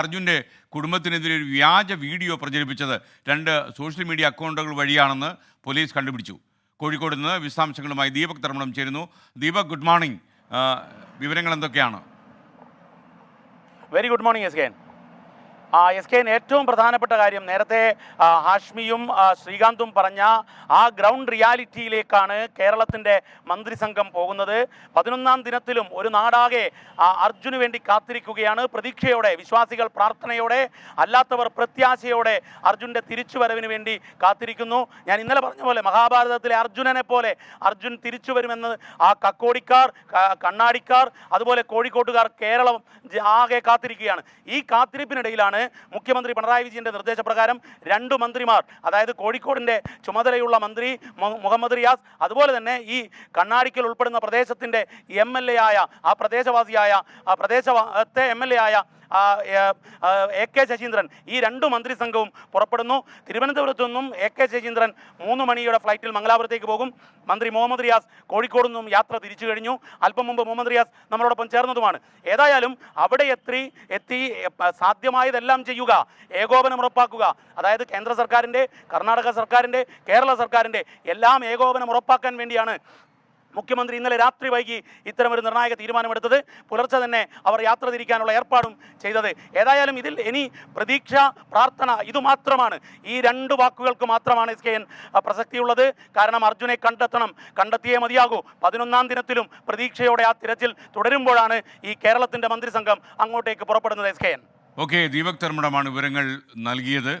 അർജുന്റെ കുടുംബത്തിനെതിരെ ഒരു വ്യാജ വീഡിയോ പ്രചരിപ്പിച്ചത് രണ്ട് സോഷ്യൽ മീഡിയ അക്കൗണ്ടുകൾ വഴിയാണെന്ന് പോലീസ് കണ്ടുപിടിച്ചു. കോഴിക്കോട് നിന്ന് വിശദാംശങ്ങളുമായി ദീപക് തർമ്മണം ചേരുന്നു. Deepak good morning. വിവരങ്ങൾ എന്തൊക്കെയാണ്? വെരി ഗുഡ് മോർണിംഗ് എസ് ആ എസ് കെ ഏറ്റവും പ്രധാനപ്പെട്ട കാര്യം നേരത്തെ ഹാഷ്മിയും ശ്രീകാന്തും പറഞ്ഞ ആ ഗ്രൗണ്ട് റിയാലിറ്റിയിലേക്കാണ് കേരളത്തിന്റെ മന്ത്രിസംഘം പോകുന്നത്. പതിനൊന്നാം ദിനത്തിലും ഒരു നാടാകെ അർജുന് വേണ്ടി കാത്തിരിക്കുകയാണ്. പ്രതീക്ഷയോടെ വിശ്വാസികൾ പ്രാർത്ഥനയോടെ അല്ലാത്തവർ പ്രത്യാശയോടെ അർജുന്റെ തിരിച്ചുവരവിന് വേണ്ടി കാത്തിരിക്കുന്നു. ഞാൻ ഇന്നലെ പറഞ്ഞ പോലെ മഹാഭാരതത്തിലെ അർജുനനെ പോലെ അർജുൻ തിരിച്ചു വരുമെന്ന് ആ കക്കോടിക്കാർ കണ്ണാടിക്കാർ അതുപോലെ കോഴിക്കോട്ടുകാർ കേരളം ആകെ കാത്തിരിക്കുകയാണ്. ഈ കാത്തിരിപ്പിനിടയിലാണ് മുഖ്യമന്ത്രി പിണറായി വിജയന്റെ നിർദ്ദേശപ്രകാരം രണ്ട് മന്ത്രിമാർ അതായത് കോഴിക്കോടിന്റെ ചുമതലയുള്ള മന്ത്രി മുഹമ്മദ് റിയാസ് അതുപോലെ തന്നെ ഈ കണ്ണാടിക്കൽ ഉൾപ്പെടുന്ന പ്രദേശത്തിന്റെ എം എൽ എ ആയ ആ പ്രദേശവാസിയായ ആ പ്രദേശത്തെ എം എൽ എ ആയ എ കെ ശശീന്ദ്രൻ ഈ രണ്ട് മന്ത്രിസംഘവും പുറപ്പെടുന്നു. തിരുവനന്തപുരത്തു നിന്നും എ കെ ശശീന്ദ്രൻ മൂന്ന് മണിയുടെ ഫ്ലൈറ്റിൽ മംഗലാപുരത്തേക്ക് പോകും. മന്ത്രി മുഹമ്മദ് റിയാസ് കോഴിക്കോട് നിന്നും യാത്ര തിരിച്ചു കഴിഞ്ഞു. അല്പം മുമ്പ് മുഹമ്മദ് റിയാസ് നമ്മളോടൊപ്പം ചേർന്നതുമാണ്. ഏതായാലും അവിടെ എത്തി എത്തി സാധ്യമായതെല്ലാം ചെയ്യുക. ഏകോപനം ഉറപ്പാക്കുക. അതായത് കേന്ദ്ര സർക്കാരിന്റെ കർണാടക സർക്കാരിന്റെ കേരള സർക്കാരിന്റെ എല്ലാം ഏകോപനം ഉറപ്പാക്കാൻ വേണ്ടിയാണ് മുഖ്യമന്ത്രി ഇന്നലെ രാത്രി വൈകി ഇത്തരമൊരു നിർണായക തീരുമാനമെടുത്തത് പുലർച്ചെ തന്നെ അവർ യാത്ര തിരിക്കാനുള്ള ഏർപ്പാടും ചെയ്തത്. ഏതായാലും ഇതിൽ ഇനി പ്രതീക്ഷ പ്രാർത്ഥന ഇതുമാത്രമാണ്. ഈ രണ്ട് വാക്കുകൾക്ക് മാത്രമാണ് എസ് കെ എൻ പ്രസക്തിയുള്ളത്. കാരണം അർജുനെ കണ്ടെത്തണം. കണ്ടെത്തിയേ മതിയാകൂ. പതിനൊന്നാം ദിനത്തിലും പ്രതീക്ഷയോടെ ആ തിരച്ചിൽ തുടരുമ്പോഴാണ് ഈ കേരളത്തിന്റെ മന്ത്രിസംഘം അങ്ങോട്ടേക്ക് പുറപ്പെടുന്നത് S K N. Okay Deepak തർമ്മടമാണ് വിവരങ്ങൾ നൽകിയത്.